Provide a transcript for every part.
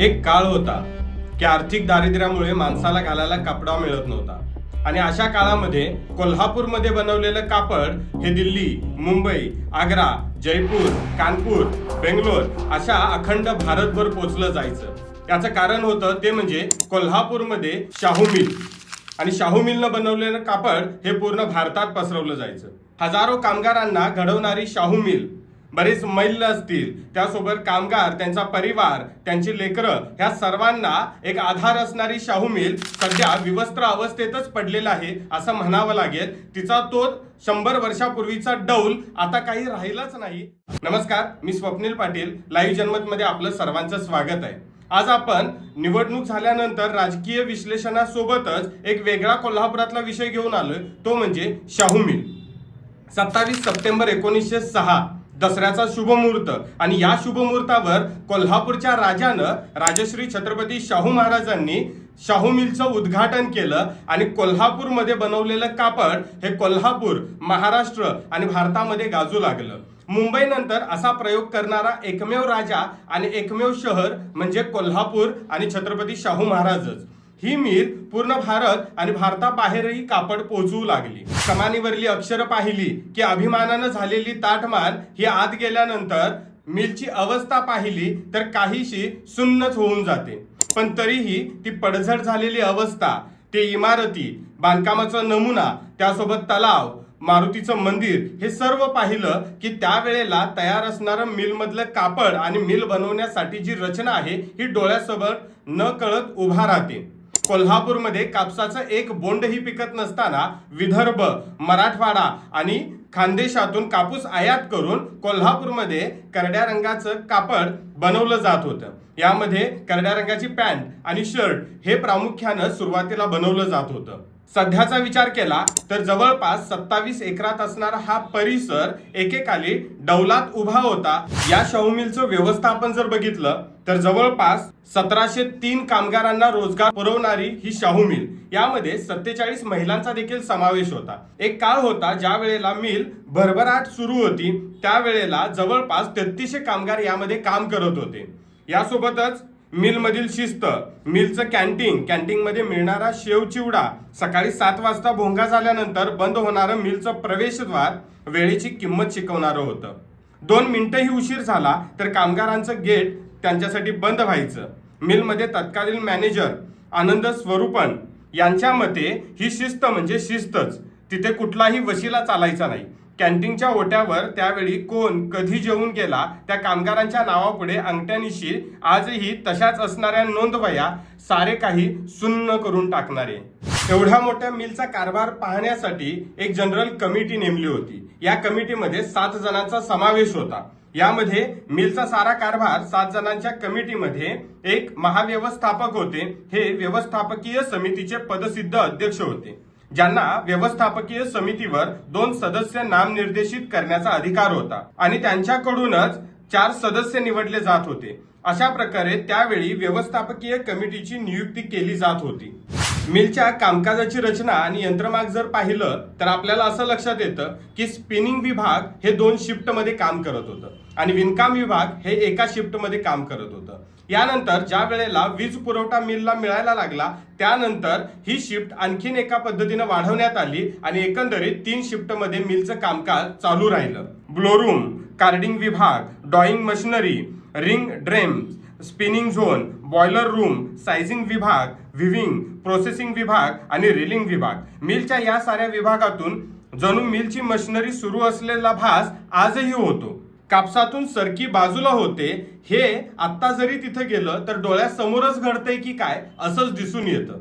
एक काळ होता की आर्थिक दारिद्र्यामुळे माणसाला घालायला कपडा मिळत नव्हता. आणि अशा काळामध्ये कोल्हापूरमध्ये बनवलेलं कापड हे दिल्ली मुंबई आग्रा जयपूर कानपूर बेंगलोर अशा अखंड भारतभर पोचलं जायचं. याचं कारण होतं ते म्हणजे कोल्हापूरमध्ये शाहू मिल. आणि शाहू मिलनं बनवलेलं कापड हे पूर्ण भारतात पसरवलं जायचं. हजारो कामगारांना घडवणारी शाहू मिल. बरेच मैल असतील. त्यासोबत कामगार त्यांचा परिवार त्यांची लेकरं ह्या सर्वांना एक आधार असणारी शाहू मिल सध्या विवस्त्र अवस्थेतच पडलेला आहे असं म्हणावं लागेल. तिचा तो शंभर वर्षापूर्वीचा डौल आता काही राहिलाच नाही. नमस्कार मी स्वप्नील पाटील. लाईव्ह जन्मतमध्ये आपलं सर्वांचं स्वागत आहे. आज आपण निवडणूक झाल्यानंतर राजकीय विश्लेषणासोबतच एक वेगळा कोल्हापुरातला विषय घेऊन आलोय. तो म्हणजे शाहू मिल. सत्तावीस सप्टेंबर एकोणीसशे सहा. दसऱ्याचा शुभमुहूर्त. आणि या शुभमुहूर्तावर कोल्हापूरच्या राजानं राजश्री छत्रपती शाहू महाराजांनी शाहू मिलचं उद्घाटन केलं आणि कोल्हापूरमध्ये बनवलेलं कापड हे कोल्हापूर महाराष्ट्र आणि भारतामध्ये गाजू लागलं. मुंबईनंतर असा प्रयोग करणारा एकमेव राजा आणि एकमेव शहर म्हणजे कोल्हापूर आणि छत्रपती शाहू महाराजच. ही मिल पूर्ण भारत आणि भारताबाहेरही कापड पोचवू लागली. कमानीवरली अक्षर पाहिली की अभिमानानं झालेली ताटमान ही आत गेल्यानंतर मिलची अवस्था पाहिली तर काहीशी सुन्नच होऊन जाते. पण तरीही ती पडझड झालेली अवस्था ते इमारती बांधकामाचा नमुना त्यासोबत तलाव मारुतीचं मंदिर हे सर्व पाहिलं की त्यावेळेला तयार असणारं मिलमधलं कापड आणि मिल बनवण्यासाठी जी रचना आहे ही डोळ्यासोबत न कळत उभा राहते. कोल्हापूरमध्ये कापसाचं एक बोंडही पिकत नसताना विदर्भ मराठवाडा आणि खानदेशातून कापूस आयात करून कोल्हापूरमध्ये करड्या रंगाचं कापड बनवलं जात होतं. यामध्ये करड्या रंगाची पॅन्ट आणि शर्ट हे प्रामुख्यानं सुरुवातीला बनवलं जात होतं. सध्याचा विचार केला तर जवळपास सत्तावीस एकरात असणारा हा परिसर एकेकाली डौलात उभा होता. या शाहू मिलचं व्यवस्थापन जर बघितलं तर जवळपास सतराशे तीन कामगारांना रोजगार पुरवणारी ही शाहू मिल. यामध्ये सत्तेचाळीस महिलांचा देखील समावेश होता. एक काळ होता ज्या वेळेला मिल भरभराट सुरू होती. त्यावेळेला जवळपास तेहतीसशे कामगार यामध्ये काम करत होते. यासोबतच मिलमधील शिस्त मिलचं कॅन्टीन कॅन्टीनमध्ये मिळणारा शेव चिवडा सकाळी सात वाजता भोंगा झाल्यानंतर बंद होणारं मिलचं प्रवेशद्वार वेळेची किंमत शिकवणारं होतं. दोन मिनिटंही उशीर झाला तर कामगारांचं गेट त्यांच्यासाठी बंद व्हायचं. मिलमध्ये तत्कालीन मॅनेजर आनंद स्वरूपन यांच्या मते ही शिस्त म्हणजे शिस्तच. तिथे कुठलाही वशिला चालायचा नाही. कॅन्टीनच्या ओट्यावर त्यावेळी कोण कधी जेवून गेला त्या कामगारांच्या नावापुढे अंगठ्यानिशी आजही तशाच असणाऱ्या नोंदवया सारे काही सुन्न करून टाकणारे. एवढ्या मोठ्या मिलचा कारभार पाहण्यासाठी एक जनरल कमिटी नेमली होती. या कमिटीमध्ये सात जणांचा समावेश होता. यामध्ये मिलचा सारा कारभार सात जणांच्या कमिटीमध्ये एक महाव्यवस्थापक होते. हे व्यवस्थापकीय समितीचे पदसिद्ध अध्यक्ष होते. ज्यांना व्यवस्थापकीय समितीवर दोन सदस्य नामनिर्देशित करण्याचा अधिकार होता. आणि त्यांच्याकडूनच चार सदस्य निवडले जात होते. अशा प्रकारे त्यावेळी व्यवस्थापकीय कमिटीची नियुक्ती केली जात होती. मिलच्या कामकाजाची रचना आणि यंत्रमाग जर पाहिलं तर आपल्याला असं लक्षात येतं की स्पिनिंग विभाग हे दोन शिफ्टमध्ये काम करत होतं. आणि विणकाम विभाग हे एका शिफ्टमध्ये काम करत होतं. यानंतर ज्या वेळेला वीज पुरवठा मिलला मिळायला लागला त्यानंतर ही शिफ्ट आणखीन एका पद्धतीनं वाढवण्यात आली आणि एकंदरीत तीन शिफ्टमध्ये मिलचं कामकाज चालू राहिलं. ब्लोरूम कार्डिंग विभाग drawing machinery ring ड्रेम spinning zone boiler room sizing विभाग व्हिविंग प्रोसेसिंग विभाग आणि रिलिंग विभाग. मिलच्या या साऱ्या विभागातून जणू मिलची मशिनरी सुरू असलेला भास आजही होतो. कापसातून सरकी बाजूला होते हे आत्ता जरी तिथं गेलं तर डोळ्यासमोरच घडतंय की काय असंच दिसून येतं.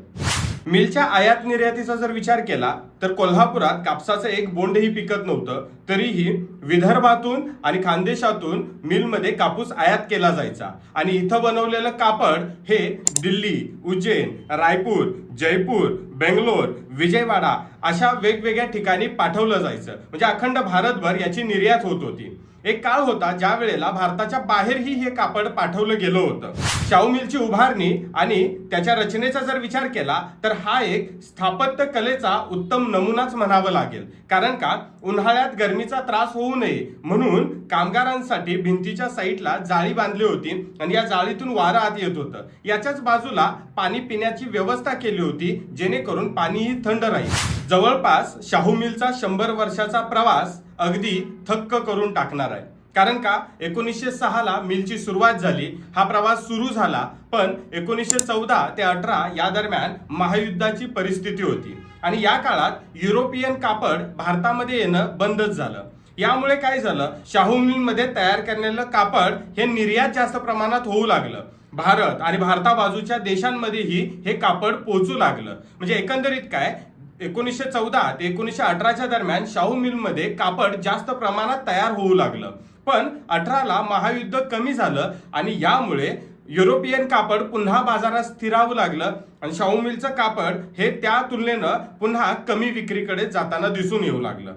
मिलच्या आयात निर्यातीचा जर विचार केला तर कोल्हापुरात कापसाचं एक बोंडही पिकत नव्हतं. तरीही विदर्भातून आणि खानदेशातून मिलमध्ये कापूस आयात केला जायचा. आणि इथं बनवलेलं कापड हे दिल्ली उज्जैन रायपूर जयपूर बेंगलोर विजयवाडा अशा वेगवेगळ्या ठिकाणी पाठवलं जायचं. म्हणजे अखंड भारतभर याची निर्यात होत होती. एक काळ होता ज्या वेळेला भारताच्या बाहेरही हे कापड पाठवलं गेलं होतं. शाहू मिलची उभारणी आणि त्याच्या रचनेचा जर विचार केला तर हा एक स्थापत्य कलेचा उत्तम नमुनाच म्हणावं लागेल. कारण का? उन्हाळ्यात गरमीचा त्रास होऊ नये. म्हणून कामगारांसाठी भिंतीच्या साईडला जाळी बांधली होती आणि या जाळीतून वारं आत येत होतं. याच्याच बाजूला पाणी पिण्याची व्यवस्था केली होती जेणेकरून पाणीही थंड राहील. जवळपास शाहू मिलचा शंभर वर्षाचा प्रवास अगदी थक्क करून टाकणार आहे. कारण का? एकोणीसशे सहाला मिलची सुरुवात झाली. हा प्रवास सुरू झाला. पण एकोणीसशे चौदा ते अठरा या दरम्यान महायुद्धाची परिस्थिती होती. आणि या काळात युरोपियन कापड भारतामध्ये येणं बंदच झालं. यामुळे काय झालं? शाहू मिलमध्ये तयार करण्याचं कापड हे निर्यात जास्त प्रमाणात होऊ लागलं. भारत आणि भारता बाजूच्या देशांमध्येही हे कापड पोचू लागलं. म्हणजे एकंदरीत काय? एकोणीसशे चौदा ते एकोणीसशे अठराच्या दरम्यान शाहू मिलमध्ये कापड जास्त प्रमाणात तयार होऊ लागलं. पण अठराला महायुद्ध कमी झालं आणि यामुळे युरोपियन कापड पुन्हा बाजारात स्थिरावं लागलं आणि शाहू मिलचं कापड हे त्या तुलनेनं पुन्हा कमी विक्रीकडे जाताना दिसून येऊ लागलं.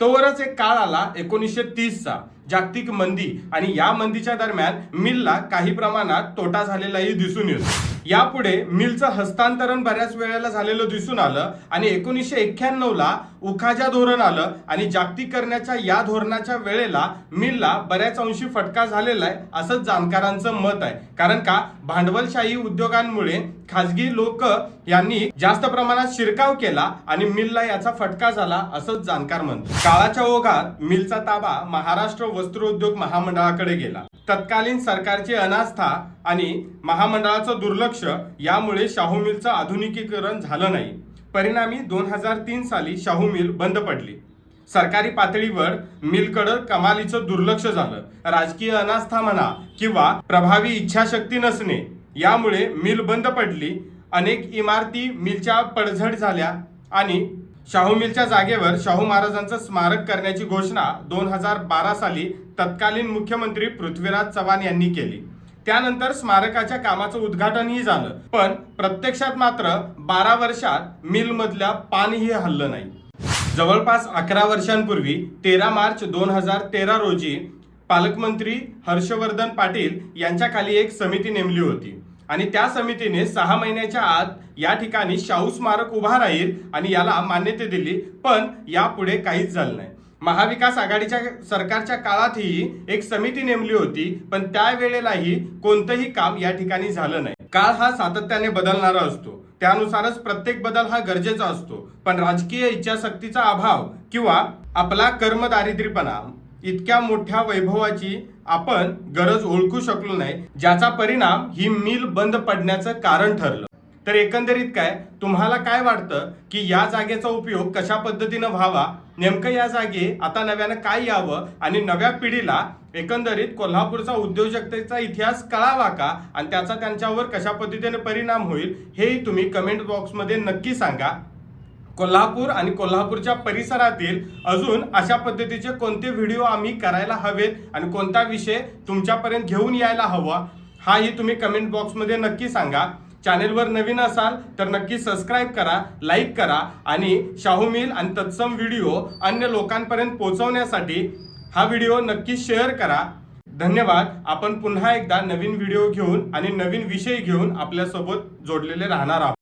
तोवरच एक काळ आला एकोणीसशे तीसचा. जागतिक मंदी आणि या मंदीच्या दरम्यान मिलला काही प्रमाणात तोटा झालेलाही दिसून येतो. यापुढे मिलचं हस्तांतरण बऱ्याच वेळेला झालेलं दिसून आलं आणि एकोणीसशे एक्क्याण्णव ला उखाजा धोरण आलं आणि जागतिक करण्याच्या या धोरणाच्या वेळेला मिलला बऱ्याच अंशी फटका झालेला आहे असंच जाणकारांचं मत आहे. कारण का? भांडवलशाही उद्योगांमुळे खाजगी लोक यांनी जास्त प्रमाणात शिरकाव केला आणि मिलला याचा फटका झाला असंच जाणकार म्हणतो काळाच्या ओघात मिलचा ताबा महाराष्ट्र वस्त्रोद्योग महामंडळाकडे गेला. तत्कालीन सरकारची अनास्था आणि महामंडळाचं दुर्लक्ष यामुळे शाहू मिलचं आधुनिकीकरण झालं नाही. परिणामी दोन हजार तीन साली शाहू मिल बंद पडली. सरकारी पातळीवर मिलकडं कमालीचं दुर्लक्ष झालं. राजकीय अनास्था म्हणा किंवा प्रभावी इच्छाशक्ती नसणे यामुळे मिल बंद पडली. अनेक इमारती मिलच्या पडझड झाल्या आणि शाहू मिलच्या जागेवर शाहू महाराजांचं स्मारक करण्याची घोषणा दोन हजार बारा साली तत्कालीन मुख्यमंत्री पृथ्वीराज चव्हाण यांनी केली. त्यानंतर स्मारकाच्या कामाचं उद्घाटनही झालं. पण प्रत्यक्षात मात्र बारा वर्षात मिलमधल्या पाणीही हल्लं नाही. जवळपास अकरा वर्षांपूर्वी तेरा मार्च दोन हजार तेरा रोजी पालकमंत्री हर्षवर्धन पाटील यांच्या खाली एक समिती नेमली होती. आणि त्या समितीने सहा महिन्याच्या आत या ठिकाणी शाहू स्मारक उभा राहील आणि याला मान्यता दिली पण यापुढे काहीच झालं नाही. महाविकास आघाडीच्या सरकारच्या काळातही एक समिती नेमली होती पण त्यावेळेलाही कोणतंही काम या ठिकाणी झालं नाही. काळ हा सातत्याने बदलणारा असतो. त्यानुसारच प्रत्येक बदल हा गरजेचा असतो. पण राजकीय इच्छाशक्तीचा अभाव किंवा आपला कर्मदारिद्र्यपणा इतक्या मोठ्या वैभवाची आपण गरज ओळखू शकलो नाही ज्याचा परिणाम ही मिल बंद पडण्याचं कारण ठरलं. तर एकंदरीत काय तुम्हाला काय वाटतं की या जागेचा उपयोग कशा पद्धतीनं व्हावा? नेमकं या जागे आता नव्यानं काय यावं आणि नव्या पिढीला एकंदरीत कोल्हापूरचा उद्योजकतेचा इतिहास कळावा का? आणि त्याचा त्यांच्यावर कशा पद्धतीने परिणाम होईल हेही तुम्ही कमेंट बॉक्समध्ये नक्की सांगा. कोल्हापूर आणि कोल्हापूरच्या परिसरातील अजून अशा पद्धतीचे कोणते व्हिडिओ आम्ही करायला हवेत आणि कोणता विषय तुमच्यापर्यंत घेऊन यायला हवा हाही तुम्ही कमेंट बॉक्समध्ये नक्की सांगा. चॅनेलवर नवीन असाल तर नक्की सबस्क्राईब करा लाईक करा आणि शाहू मिल आणि तत्सम व्हिडिओ अन्य लोकांपर्यंत पोहोचवण्यासाठी हा व्हिडिओ नक्की शेअर करा. धन्यवाद. आपण पुन्हा एकदा नवीन व्हिडिओ घेऊन आणि नवीन विषय घेऊन आपल्यासोबत जोडलेले राहणार आहोत.